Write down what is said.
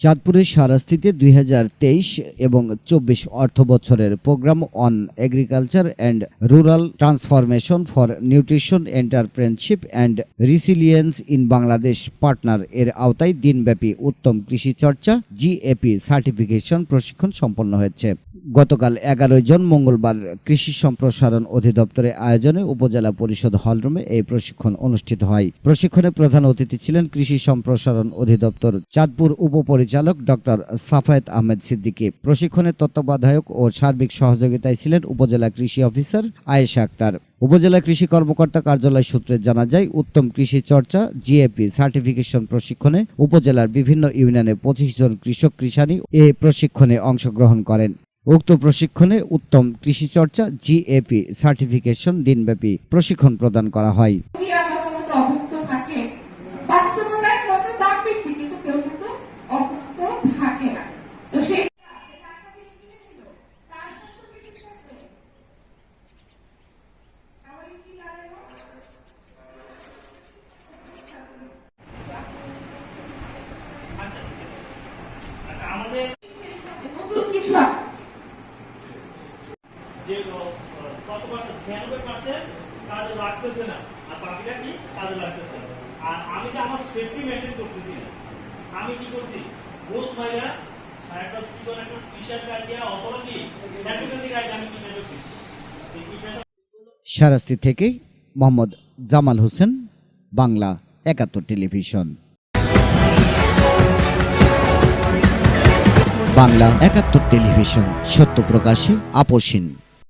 চাঁদপুরের সারাস্তিতে দুই হাজার তেইশ এবং চব্বিশ অর্থ বছরের programme on agriculture and rural transformation for nutrition, entrepreneurship and resilience in Bangladesh partner এর আওতায় দিনব্যাপী উত্তম কৃষি চর্চা, জিএপি সার্টিফিকেশন প্রশিক্ষণ সম্পন্ন হয়েছে। গতকাল এগারোই জন মঙ্গলবার কৃষি সম্প্রসারণ অধিদপ্তরের আয়োজনে উপজেলা পরিষদ হলরুমে এই প্রশিক্ষণ অনুষ্ঠিত হয়। প্রশিক্ষণে প্রধান অতিথি ছিলেন কৃষি সম্প্রসারণ অধিদপ্তর চাঁদপুর উপপরিচালক ডক্টর সাফায়েত আহমেদ সিদ্দিকী। প্রশিক্ষণের তত্ত্বাবধায়ক ও সার্বিক সহযোগিতায় ছিলেন উপজেলা কৃষি অফিসার আয়েশা আক্তার। উপজেলা কৃষি কর্মকর্তা কার্যালয় সূত্রে জানা যায়, উত্তম কৃষি চর্চা জিএপি সার্টিফিকেশন প্রশিক্ষণে উপজেলার বিভিন্ন ইউনিয়নে পঁচিশ জন কৃষক কৃষানি এ প্রশিক্ষণে অংশগ্রহণ করেন। উক্ত প্রশিক্ষণে উত্তম কৃষি চর্চা জিএপি সার্টিফিকেশন দিনব্যাপী প্রশিক্ষণ প্রদান করা হয়। সেই আচ্ছা আমাদের কিছু আছে। যে কত পার্সেন্ট ছিয়ানব্বই পার্সেন্ট কাজে লাগতেছে না, আর বাকিটা কি? কাজে লাগতেছে না। আর আমি যে আমার সেফটি মেনটেন করতেছি না, আমি কি করছি? মাইরা একটা টি শার্ট অথবা কি আমি সারাস্তি থেকে মোহাম্মদ জামাল হোসেন, বাংলা একাত্তর টেলিভিশন। বাংলা একাত্তর টেলিভিশন, সত্য প্রকাশে আপোষহীন